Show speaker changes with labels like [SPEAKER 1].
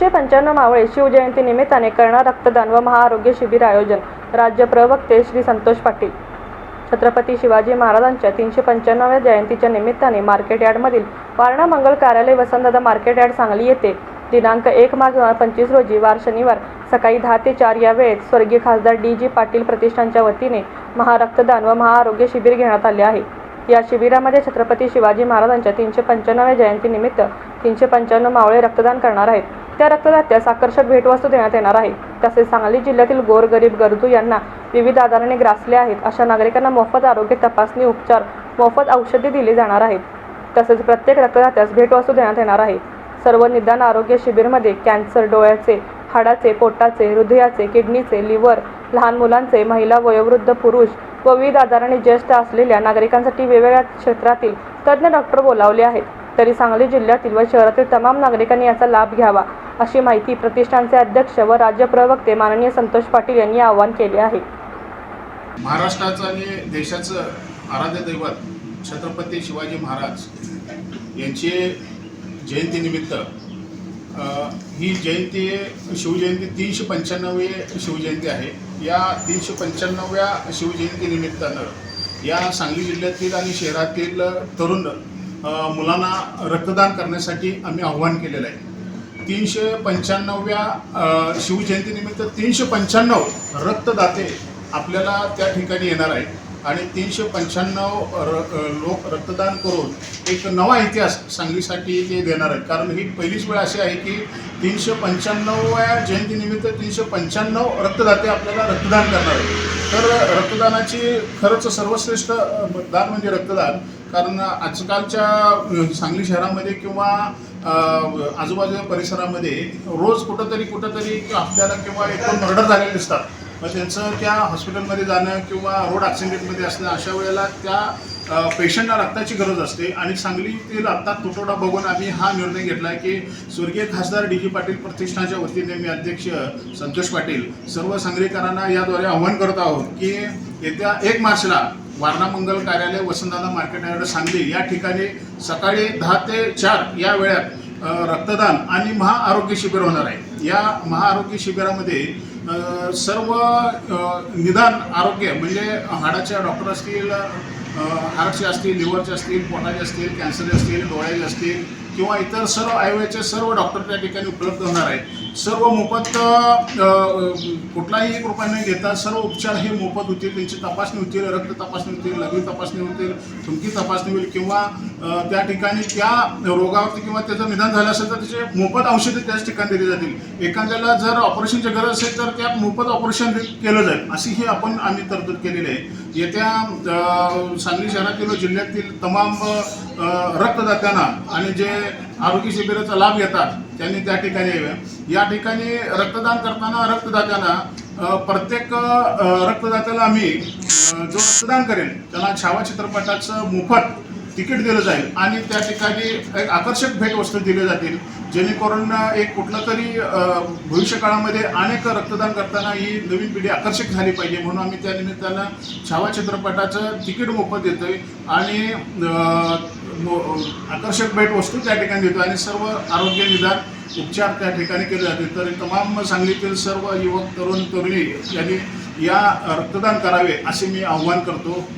[SPEAKER 1] तीनशे पंच्याण्णव मावळे शिवजयंती निमित्ताने करणार रक्तदान व महाआरोग्य शिबिर आयोजन. राज्य प्रवक्ते श्री संतोष पाटील. छत्रपती शिवाजी महाराजांच्या तीनशे पंच्याण्णव्या जयंतीच्या निमित्ताने मार्केट यार्डमधील वारणा मंगल कार्यालय वसंतदादा मार्केट यार्ड सांगली येथे दिनांक एक मार्च दोन हजार पंचवीस रोजी वार शनिवार सकाळी दहा ते चार या वेळेत स्वर्गीय खासदार डी जी पाटील प्रतिष्ठानच्या वतीने महारक्तदान व महाआरोग्य शिबिर घेण्यात आले आहे. या शिबिरामध्ये छत्रपती शिवाजी महाराजांच्या तीनशे पंच्याण्णव्या जयंतीनिमित्त तीनशे पंच्याण्णव मावळे रक्तदान करणार आहेत. त्या रक्तदात्यास आकर्षक भेटवस्तू देण्यात येणार आहे. तसेच सांगली जिल्ह्यातील गोरगरीब गरजू यांना विविध आजाराने ग्रासले आहेत अशा नागरिकांना मोफत आरोग्य तपासणी उपचार मोफत औषधे दिली जाणार आहेत. तसेच प्रत्येक रक्तदात्यास भेटवस्तू देण्यात येणार आहे. सर्व निदान आरोग्य शिबिरमध्ये कॅन्सर डोळ्याचे हाडाचे पोटाचे हृदयाचे किडनीचे लिव्हर लहान मुलांचे महिला वयोवृद्ध पुरुष व विविध आजाराने ज्येष्ठ असलेल्या नागरिकांसाठी वेगवेगळ्या क्षेत्रातील तज्ज्ञ डॉक्टर बोलावले आहेत. तरी सांगली जिल्ह्यातील व शहरातील तमाम नागरिकांनी याचा लाभ घ्यावा अशी माहिती प्रतिष्ठानचे अध्यक्ष व राज्य प्रवक्ते माननीय संतोष पाटील यांनी आवाहन केले आहे.
[SPEAKER 2] महाराष्ट्राचं आणि देशाचं आराध्य दैवत छत्रपती शिवाजी महाराज यांची जयंतीनिमित्त ही जयंती शिवजयंती तीनशे पंच्याण्णवी शिवजयंती आहे. या तीनशे पंच्याण्णव्या शिवजयंतीनिमित्तानं या सांगली जिल्ह्यातील आणि शहरातील तरुण मुलांना रक्तदान करण्यासाठी आम्ही आव्हान केलेलं आहे. तीनशे पंच्याण्णव्या शिवजयंतीनिमित्त तीनशे पंच्याण्णव रक्तदाते आपल्याला त्या ठिकाणी येणार आहेत. आणि तीनशे पंच्याण्णव र लोक रक्तदान करून एक नवा इतिहास सांगलीसाठी ते देणार आहेत. कारण ही पहिलीच वेळ अशी आहे की तीनशे पंच्याण्णवव्या जयंतीनिमित्त तीनशे पंच्याण्णव रक्तदाते आपल्याला रक्तदान करणार आहेत. तर रक्तदानाची खरंच सर्वश्रेष्ठ दान म्हणजे रक्तदान. कारण आजकालच्या सांगली शहरामध्ये किंवा आजूबाजूच्या परिसरामध्ये रोज कुठंतरी कुठंतरी आपल्याला किंवा एकदम मर्डर झालेले दिसतात. मग त्यांचं त्या हॉस्पिटलमध्ये जाणं किंवा रोड ॲक्सिडेंटमध्ये असणं अशा वेळेला त्या पेशंटला रक्ताची गरज असते. आणि सांगलीतील आत्ता तुटवडा बघून आम्ही हा निर्णय घेतला आहे की स्वर्गीय खासदार डी जी पाटील प्रतिष्ठानच्या वतीने मी अध्यक्ष संतोष पाटील सर्व सांगलीकरांना याद्वारे आव्हान करत आहोत की येत्या एक मार्चला वारणा मंगल कार्यालय वसंतदादा मार्केट यार्ड सांगली या ठिकाणी सकाळी दहा ते चार या वेळात रक्तदान आणि महाआरोग्य शिबिर होणार आहे. या महाआरोग्य शिबिरामध्ये सर्व निदान आरोग्य म्हणजे हाडाच्या डॉक्टर असतील हार्टचे असतील लिव्हरचे असतील पोटाचे असतील कॅन्सरचे असतील डोळ्याचे असतील किंवा इतर सर्व आयुर्वेदचे सर्व डॉक्टर त्या ठिकाणी उपलब्ध होणार आहेत. सर्व मोफत कुठलाही एक रुपया न घेता सर्व उपचार हे मोफत होतील. त्यांची तपासणी होतील रक्त तपासणी होतील लघवी तपासणी होतील थुंकी तपासणी होईल किंवा त्या ठिकाणी त्या रोगावरती किंवा त्याचं निदान झालं असेल तर त्याचे मोफत औषधे त्याच ठिकाणी दिली जातील. एखाद्याला जर ऑपरेशनची गरज असेल तर त्या मोफत ऑपरेशन केलं जाईल. अशी ही आपण आम्ही तरतूद केलेली आहे. येत्या सांगली शहरातील व जिल्ह्यातील तमाम रक्तदात्यांना आणि जे आरोग्य शिबिराचा लाभ घेतात त्यांनी त्या ठिकाणी याव्या या ठिकाणी रक्तदान करताना रक्तदात्यांना प्रत्येक रक्तदात्याला आम्ही जो रक्तदान करेल त्याला छावा चित्रपटाचं मोफत तिकीट दिलं जाईल. आणि त्या ठिकाणी एक आकर्षक भेटवस्तू दिले जातील. जेणेकरून एक कुठलं तरी भविष्यकाळामध्ये अनेक रक्तदान करताना ही नवीन पिढी आकर्षक झाली पाहिजे. म्हणून आम्ही त्या निमित्तानं छावा चित्रपटाचं तिकीट मोफत देतोय आणि मो- आकर्षक भेटवस्तू त्या ठिकाणी देतो आणि सर्व आरोग्य निदान उपचार त्या ठिकाणी केले जाते तर तमाम सांगलीतील सर्व युवक तरुण तरुणी यांनी या रक्तदान करावे असे मी आव्हान करतो.